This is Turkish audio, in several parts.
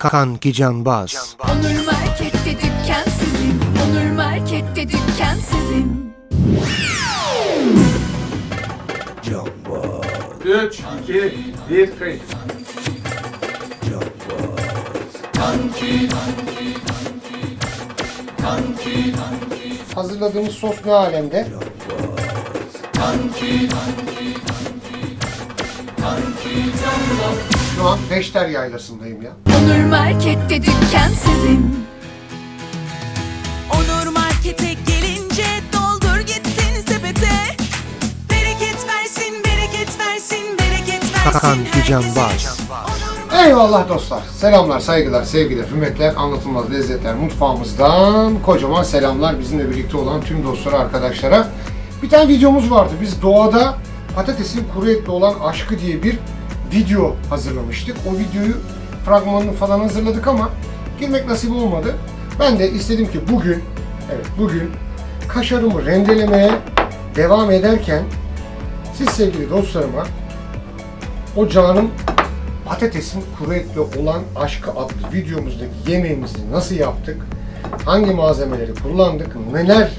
Kanki Canbaz. Onur Market'te dükkan sizin. Onur Market'te dükkan sizin. 3, 2, 1, kayıt. Hazırladığımız sos ne alemde? Şu an Beşter Yaylası'ndayım ya. Market'te dükkan sizin. Onur Market'e gelince doldur gitsin sepete. Bereket versin, bereket versin, bereket versin. Canbaz. Onur Eyvallah dostlar. Selamlar, saygılar, sevgiler, hürmetler, anlatılmaz lezzetler mutfağımızdan kocaman selamlar bizimle birlikte olan tüm dostlara, arkadaşlara. Bir tane videomuz vardı. Biz doğada patatesin kuru etli olan aşkı diye bir video hazırlamıştık. O videoyu fragmanını falan hazırladık ama girmek nasip olmadı. Ben de istedim ki bugün, evet bugün kaşarımı rendelemeye devam ederken siz sevgili dostlarıma o canım patatesin kuru etli olan aşkı adlı videomuzdaki yemeğimizi nasıl yaptık, hangi malzemeleri kullandık, neler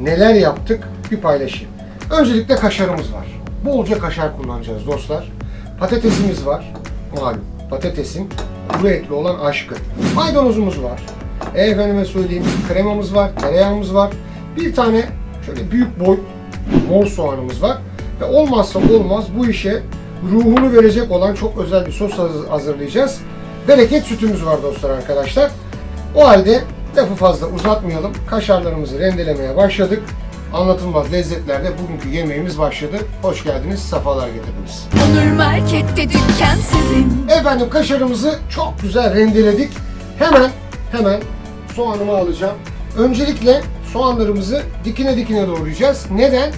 neler yaptık bir paylaşayım. Öncelikle kaşarımız var. Bolca kaşar kullanacağız dostlar. Patatesimiz var. Malum patatesin kuru etli olan aşkı. Maydanozumuz var. E efendime söyleyeyim kremamız var, tereyağımız var. Bir tane şöyle büyük boy mor soğanımız var. Ve olmazsa olmaz bu işe ruhunu verecek olan çok özel bir sos haz- hazırlayacağız. Bereket sütümüz var dostlar arkadaşlar. O halde lafı fazla uzatmayalım. Kaşarlarımızı rendelemeye başladık. Anlatılmaz lezzetlerde bugünkü yemeğimiz başladı. Hoş geldiniz, sefalar getirdiniz. Onur Market'te dükkan sizin. Efendim kaşarımızı çok güzel rendeledik. Hemen hemen soğanımı alacağım. Öncelikle soğanlarımızı dikine dikine doğrayacağız. Neden?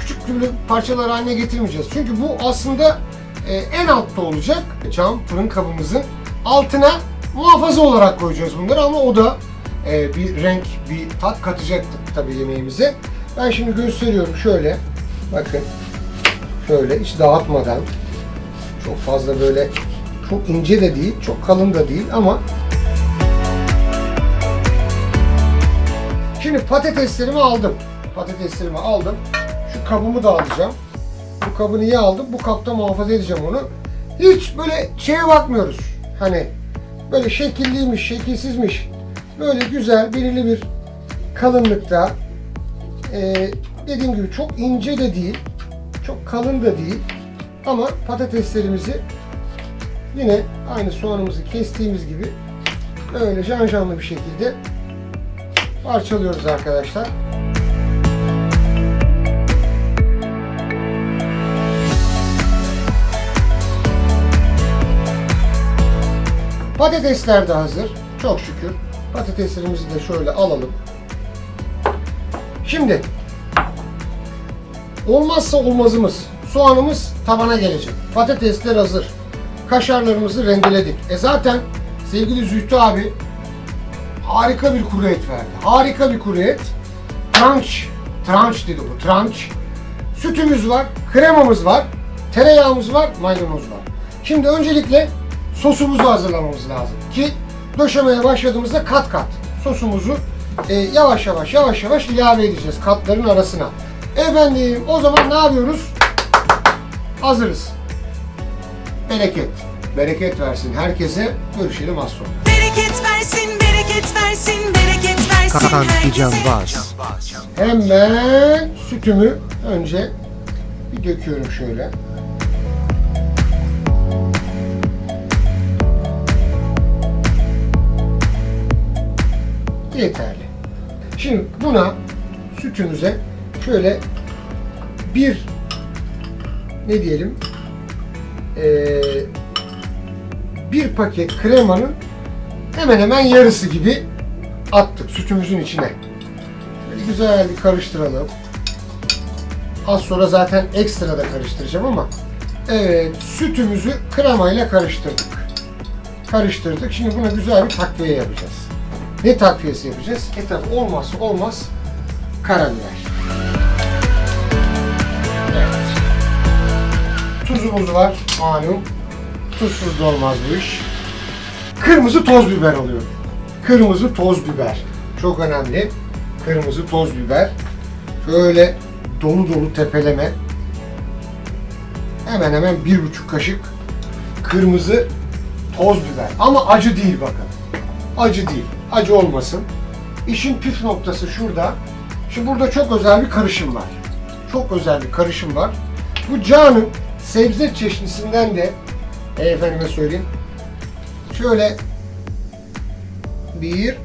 Küçük küçük parçalar haline getirmeyeceğiz. Çünkü bu aslında e, en altta olacak. Cam fırın kabımızın altına muhafaza olarak koyacağız bunları ama o da e, bir renk, bir tat katacaktır tabii yemeğimize. Ben şimdi gösteriyorum şöyle. Bakın. Şöyle hiç dağıtmadan çok fazla böyle çok ince de değil, çok kalın da değil ama Şimdi patateslerimi aldım. Patateslerimi aldım. Şu kabımı da alacağım. Bu kabı niye aldım? Bu kapta muhafaza edeceğim onu. Hiç böyle şeye bakmıyoruz. Hani böyle şekilliymiş, şekilsizmiş. Böyle güzel, belirli bir kalınlıkta. Ee, dediğim gibi çok ince de değil, çok kalın da değil. Ama patateslerimizi yine aynı soğanımızı kestiğimiz gibi böyle janjanlı bir şekilde parçalıyoruz arkadaşlar. Patatesler de hazır. Çok şükür. Patateslerimizi de şöyle alalım. Şimdi olmazsa olmazımız soğanımız tabana gelecek. Patatesler hazır. Kaşarlarımızı rendeledik. E zaten sevgili Zühtü abi harika bir kuru et verdi. Harika bir kuru et. Tranç, tranç dedi bu, tranç. Sütümüz var, kremamız var, tereyağımız var, maydanoz var. Şimdi öncelikle sosumuzu hazırlamamız lazım ki döşemeye başladığımızda kat kat sosumuzu e, yavaş yavaş yavaş yavaş ilave edeceğiz katların arasına. Efendim o zaman ne yapıyoruz? Hazırız. Bereket. Bereket versin herkese. Görüşelim az sonra. bereket versin, bereket versin, bereket versin herkese. Canbaz. Hemen sütümü önce bir döküyorum şöyle. Yeterli. Şimdi buna sütümüze şöyle bir ne diyelim eee, bir paket kremanın hemen hemen yarısı gibi attık sütümüzün içine. Böyle güzel bir karıştıralım. Az sonra zaten ekstra da karıştıracağım ama evet sütümüzü kremayla karıştırdık. Karıştırdık. Şimdi buna güzel bir takviye yapacağız. Ne takviyesi yapacağız? E tabi olmazsa olmaz karabiber. Evet. Tuzumuz var malum. Tuzsuz da olmaz bu iş. kırmızı toz biber alıyorum. Kırmızı toz biber. Çok önemli. Kırmızı toz biber. Şöyle dolu dolu tepeleme. Hemen hemen bir buçuk kaşık kırmızı toz biber. Ama acı değil bakın. Acı değil. Acı olmasın. İşin püf noktası şurada. Şimdi burada çok özel bir karışım var. Çok özel bir karışım var. Bu canın sebze çeşnisinden de e, efendime söyleyeyim. Şöyle bir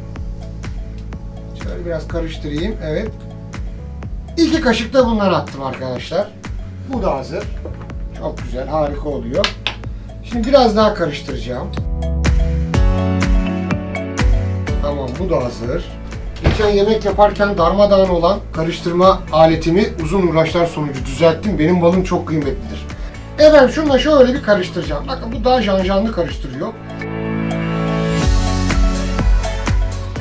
şöyle biraz karıştırayım. Evet. İki kaşık da bundan attım arkadaşlar. Bu da hazır. Çok güzel, harika oluyor. Şimdi biraz daha karıştıracağım. Tamam, bu da hazır. Geçen yemek yaparken darmadağın olan karıştırma aletimi uzun uğraşlar sonucu düzelttim. Benim balım çok kıymetlidir. Evet, şununla şöyle bir karıştıracağım. Bakın bu daha janjanlı karıştırıyor.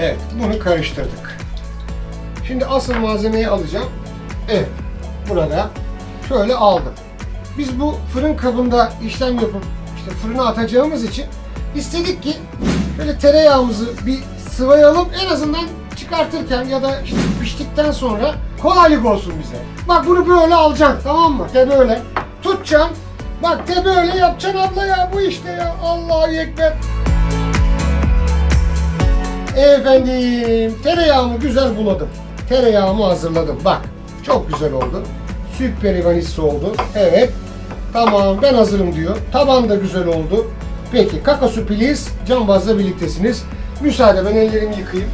Evet, bunu karıştırdık. Şimdi asıl malzemeyi alacağım. Evet, burada şöyle aldım. Biz bu fırın kabında işlem yapıp işte fırına atacağımız için istedik ki böyle tereyağımızı bir sıvayalım en azından çıkartırken ya da işte piştikten sonra kolaylık olsun bize. Bak bunu böyle alacaksın tamam mı? De böyle. Tutacaksın. Bak de böyle yapacaksın abla ya bu işte ya. Allahu Ekber. Efendim tereyağımı güzel buladım. Tereyağımı hazırladım. Bak çok güzel oldu. Süper vanilsi oldu. Evet. Tamam ben hazırım diyor. Taban da güzel oldu. Peki kakasu please cambazla birliktesiniz. Müsaade ben ellerimi yıkayayım.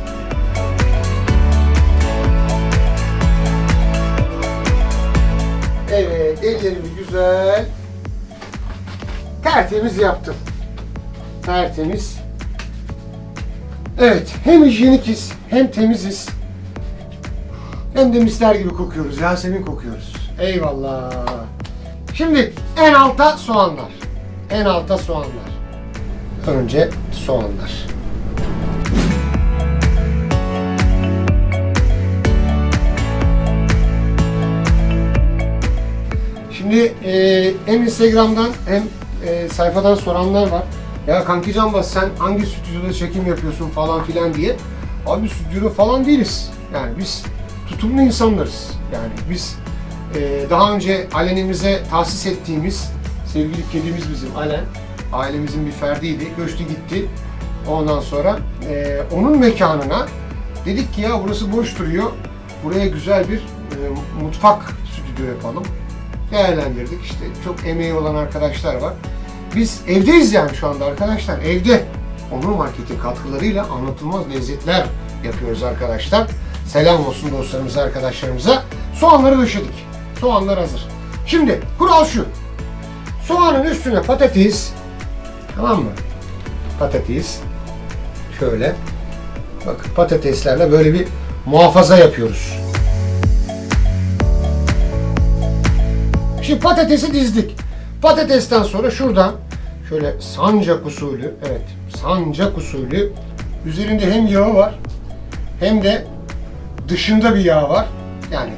Evet ellerimi güzel tertemiz yaptım. Tertemiz. Evet, hem hijyenikiz, hem temiziz. Hem de misler gibi kokuyoruz, Yasemin kokuyoruz. Eyvallah. Şimdi en alta soğanlar. En alta soğanlar. Önce soğanlar. Şimdi e, hem Instagram'dan hem e, sayfadan soranlar var. Ya kanki Canbaz sen hangi stüdyoda çekim yapıyorsun falan filan diye. Abi stüdyoda falan değiliz. Yani biz tutumlu insanlarız. Yani biz e, daha önce alenimize tahsis ettiğimiz sevgili kedimiz bizim Alen. Ailemizin bir ferdiydi. Göçtü gitti. Ondan sonra e, onun mekanına dedik ki ya burası boş duruyor. Buraya güzel bir e, mutfak stüdyo yapalım değerlendirdik. İşte çok emeği olan arkadaşlar var. Biz evdeyiz yani şu anda arkadaşlar. Evde Onur Market'in katkılarıyla anlatılmaz lezzetler yapıyoruz arkadaşlar. Selam olsun dostlarımıza, arkadaşlarımıza. Soğanları döşedik. Soğanlar hazır. Şimdi kural şu. Soğanın üstüne patates, tamam mı? Patates, şöyle. Bakın patateslerle böyle bir muhafaza yapıyoruz. Şimdi patatesi dizdik. Patatesten sonra şuradan şöyle sancak usulü, evet sancak usulü üzerinde hem yağı var hem de dışında bir yağ var. Yani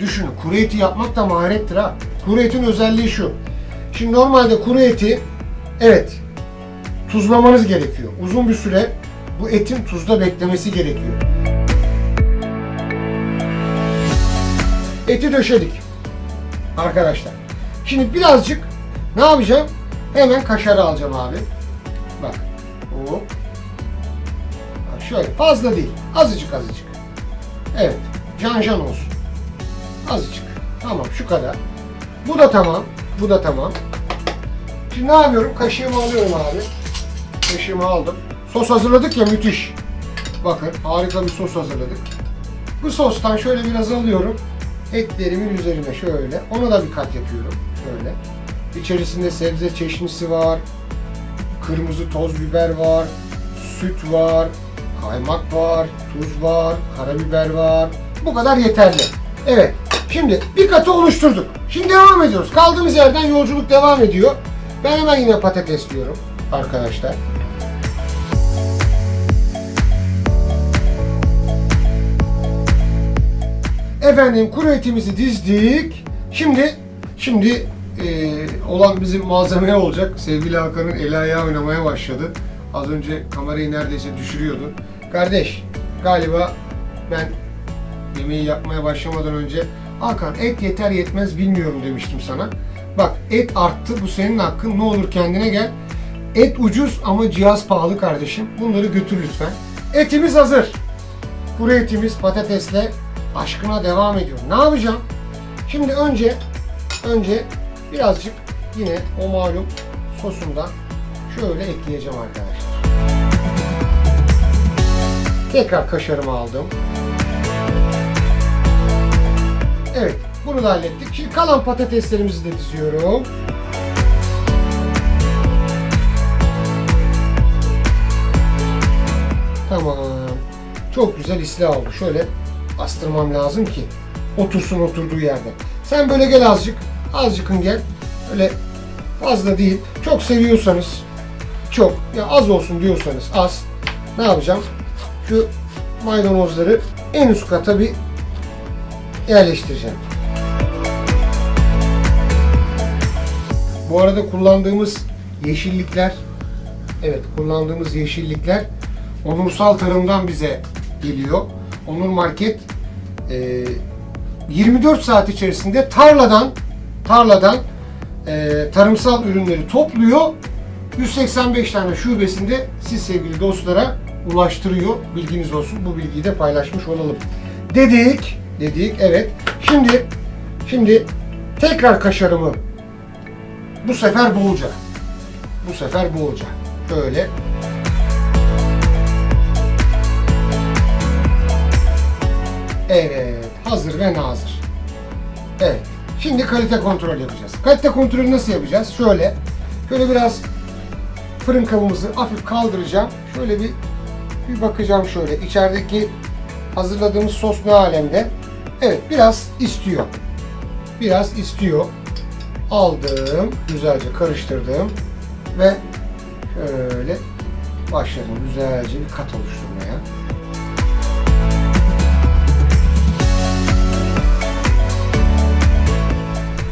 düşünün kuru eti yapmak da maharettir ha. Kuru etin özelliği şu. Şimdi normalde kuru eti evet tuzlamanız gerekiyor. Uzun bir süre bu etin tuzda beklemesi gerekiyor. Eti döşedik arkadaşlar. Şimdi birazcık ne yapacağım? Hemen kaşarı alacağım abi. Bak. Hop. Şöyle fazla değil. Azıcık azıcık. Evet. Can can olsun. Azıcık. Tamam şu kadar. Bu da tamam. Bu da tamam. Şimdi ne yapıyorum? Kaşığımı alıyorum abi. Kaşığımı aldım. Sos hazırladık ya müthiş. Bakın harika bir sos hazırladık. Bu sostan şöyle biraz alıyorum. Etlerimin üzerine şöyle. Ona da bir kat yapıyorum. Şöyle. İçerisinde sebze çeşnisi var. Kırmızı toz biber var. Süt var. Kaymak var. Tuz var. Karabiber var. Bu kadar yeterli. Evet. Şimdi bir katı oluşturduk. Şimdi devam ediyoruz. Kaldığımız yerden yolculuk devam ediyor. Ben hemen yine patates diyorum arkadaşlar. Efendim kuru dizdik. Şimdi şimdi e, olan bizim malzeme olacak. Sevgili Hakan'ın eli ayağı oynamaya başladı. Az önce kamerayı neredeyse düşürüyordun. Kardeş galiba ben yemeği yapmaya başlamadan önce Hakan et yeter yetmez bilmiyorum demiştim sana. Bak et arttı bu senin hakkın ne olur kendine gel. Et ucuz ama cihaz pahalı kardeşim. Bunları götür lütfen. Etimiz hazır. Kuru etimiz patatesle aşkına devam ediyor. Ne yapacağım? Şimdi önce önce birazcık yine o malum sosundan şöyle ekleyeceğim arkadaşlar. Tekrar kaşarımı aldım. Evet, bunu da hallettik. Şimdi kalan patateslerimizi de diziyorum. Tamam. Çok güzel islah oldu. Şöyle bastırmam lazım ki otursun oturduğu yerde. Sen böyle gel azıcık. Azıcıkın gel. Öyle fazla değil. Çok seviyorsanız çok. Ya az olsun diyorsanız az. Ne yapacağım? Şu maydanozları en üst kata bir yerleştireceğim. Bu arada kullandığımız yeşillikler evet kullandığımız yeşillikler Onursal Tarım'dan bize geliyor. Onur Market e, 24 saat içerisinde tarladan tarladan e, tarımsal ürünleri topluyor. 185 tane şubesinde siz sevgili dostlara ulaştırıyor. Bilginiz olsun. Bu bilgiyi de paylaşmış olalım. Dedik, dedik. Evet. Şimdi şimdi tekrar kaşarımı bu sefer boğacağım. Bu sefer boğacağım. Böyle. Evet. Hazır ve nazır. Evet. Şimdi kalite kontrol yapacağız. Kalite kontrolü nasıl yapacağız? Şöyle. Şöyle biraz fırın kabımızı hafif kaldıracağım. Şöyle bir bir bakacağım şöyle. İçerideki hazırladığımız sos ne alemde? Evet biraz istiyor. Biraz istiyor. Aldım. Güzelce karıştırdım. Ve şöyle başladım güzelce bir kat oluşturmaya.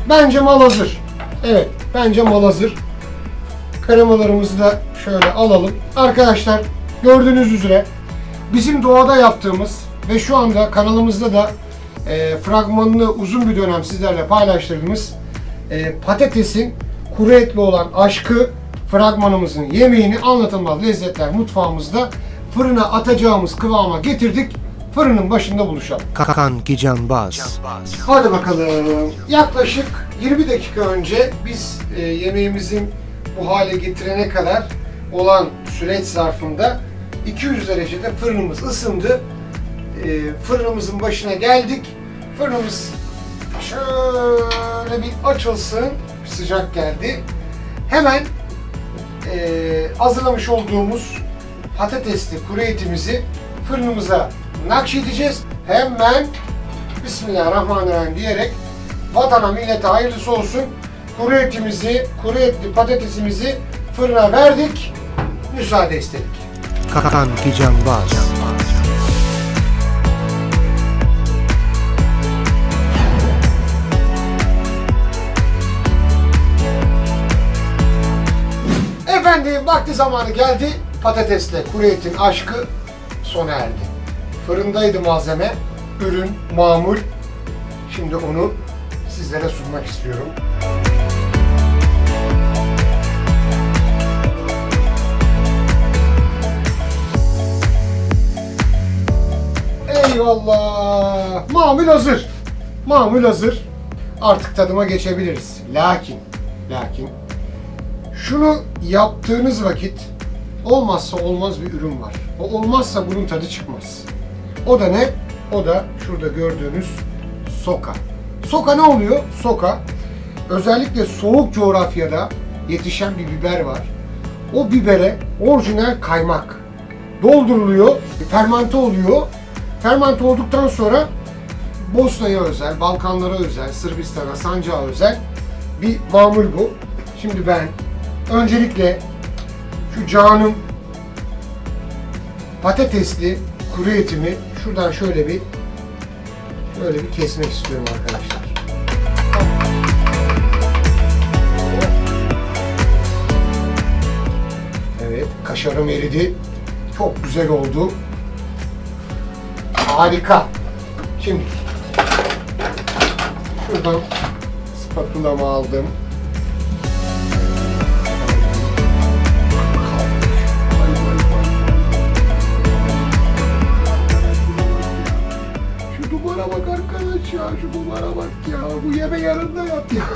Bence mal hazır. Evet, bence mal hazır. Kremalarımızı da şöyle alalım. Arkadaşlar gördüğünüz üzere bizim doğada yaptığımız ve şu anda kanalımızda da e, fragmanını uzun bir dönem sizlerle paylaştırdığımız e, patatesin kuru etli olan aşkı fragmanımızın yemeğini anlatılmaz lezzetler mutfağımızda fırına atacağımız kıvama getirdik. Fırının başında buluşalım. Kakan Gicanbaz. Hadi bakalım. Yaklaşık 20 dakika önce biz e, yemeğimizin bu hale getirene kadar olan süreç zarfında 200 derecede fırınımız ısındı. E, fırınımızın başına geldik. Fırınımız şöyle bir açılsın. Sıcak geldi. Hemen e, hazırlamış olduğumuz patatesli kuru etimizi fırınımıza nakşedeceğiz. Hemen Bismillahirrahmanirrahim diyerek vatana millete hayırlısı olsun. Kuru etimizi, kuru etli patatesimizi fırına verdik. Müsaade istedik. Kakan Gicanbaz. Efendim vakti zamanı geldi. Patatesle kuru etin aşkı sona erdi. Fırındaydı malzeme. Ürün, mamul. Şimdi onu sizlere sunmak istiyorum. Eyvallah. Mamul hazır. Mamul hazır. Artık tadıma geçebiliriz. Lakin, lakin şunu yaptığınız vakit olmazsa olmaz bir ürün var. O olmazsa bunun tadı çıkmaz. O da ne? O da şurada gördüğünüz soka. Soka ne oluyor? Soka özellikle soğuk coğrafyada yetişen bir biber var. O bibere orijinal kaymak dolduruluyor, fermente oluyor. Fermente olduktan sonra Bosna'ya özel, Balkanlara özel, Sırbistan'a, Sancak'a özel bir mamul bu. Şimdi ben öncelikle şu canım patatesli kuru etimi şuradan şöyle bir şöyle bir kesmek istiyorum arkadaşlar. Evet, Kaşarım eridi. Çok güzel oldu. Harika. Şimdi şuradan spatulamı aldım. Ya, şu duvara bak ya. Bu yeme yarında yap ya.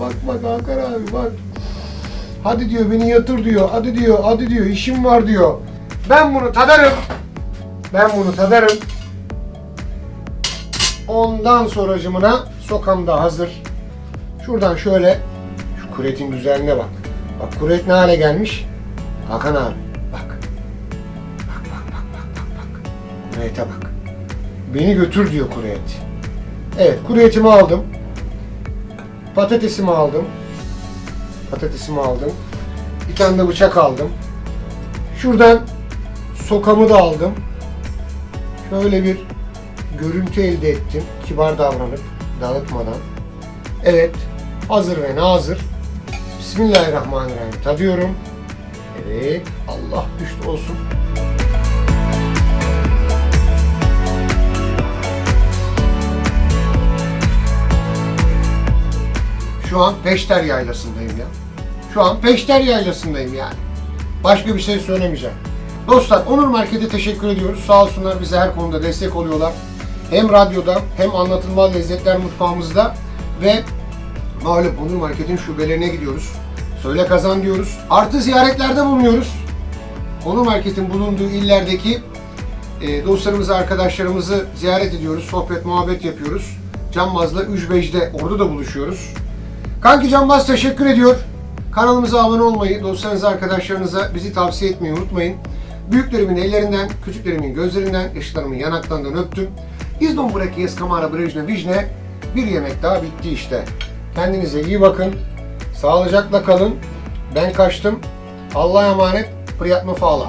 Bak bak Hakan abi bak. Hadi diyor beni yatır diyor. Hadi diyor, hadi diyor işim var diyor. Ben bunu tadarım. Ben bunu tadarım. Ondan sonracımına sokam da hazır. Şuradan şöyle şu kuretin güzelliğine bak. Bak kuret ne hale gelmiş? Hakan abi bak. Bak bak bak bak bak bak. Kurete bak. Beni götür diyor kureyet. Evet kureyetimi aldım. Patatesimi aldım. Patatesimi aldım. Bir tane de bıçak aldım. Şuradan sokamı da aldım. Şöyle bir görüntü elde ettim. Kibar davranıp dağıtmadan. Evet. Hazır ve nazır. Bismillahirrahmanirrahim. Tadıyorum. Evet. Allah güçlü olsun. Şu an Peşter Yaylası'ndayım ya. Şu an Peşter Yaylası'ndayım yani. Başka bir şey söylemeyeceğim. Dostlar Onur Market'e teşekkür ediyoruz. Sağ olsunlar bize her konuda destek oluyorlar. Hem radyoda hem anlatılmaz lezzetler mutfağımızda ve malum Onur Market'in şubelerine gidiyoruz. Söyle kazan diyoruz. Artı ziyaretlerde bulunuyoruz. Onur Market'in bulunduğu illerdeki e, dostlarımızı, arkadaşlarımızı ziyaret ediyoruz. Sohbet, muhabbet yapıyoruz. Cambaz'la Ücbej'de orada da buluşuyoruz. Kanki Cambaz teşekkür ediyor. Kanalımıza abone olmayı, dostlarınıza, arkadaşlarınıza bizi tavsiye etmeyi unutmayın. Büyüklerimin ellerinden, küçüklerimin gözlerinden, yaşlarımın yanaklarından öptüm. İzdon Bureki Yes Kamara Brejne Vijne bir yemek daha bitti işte. Kendinize iyi bakın. Sağlıcakla kalın. Ben kaçtım. Allah'a emanet. Priyatma Fağla.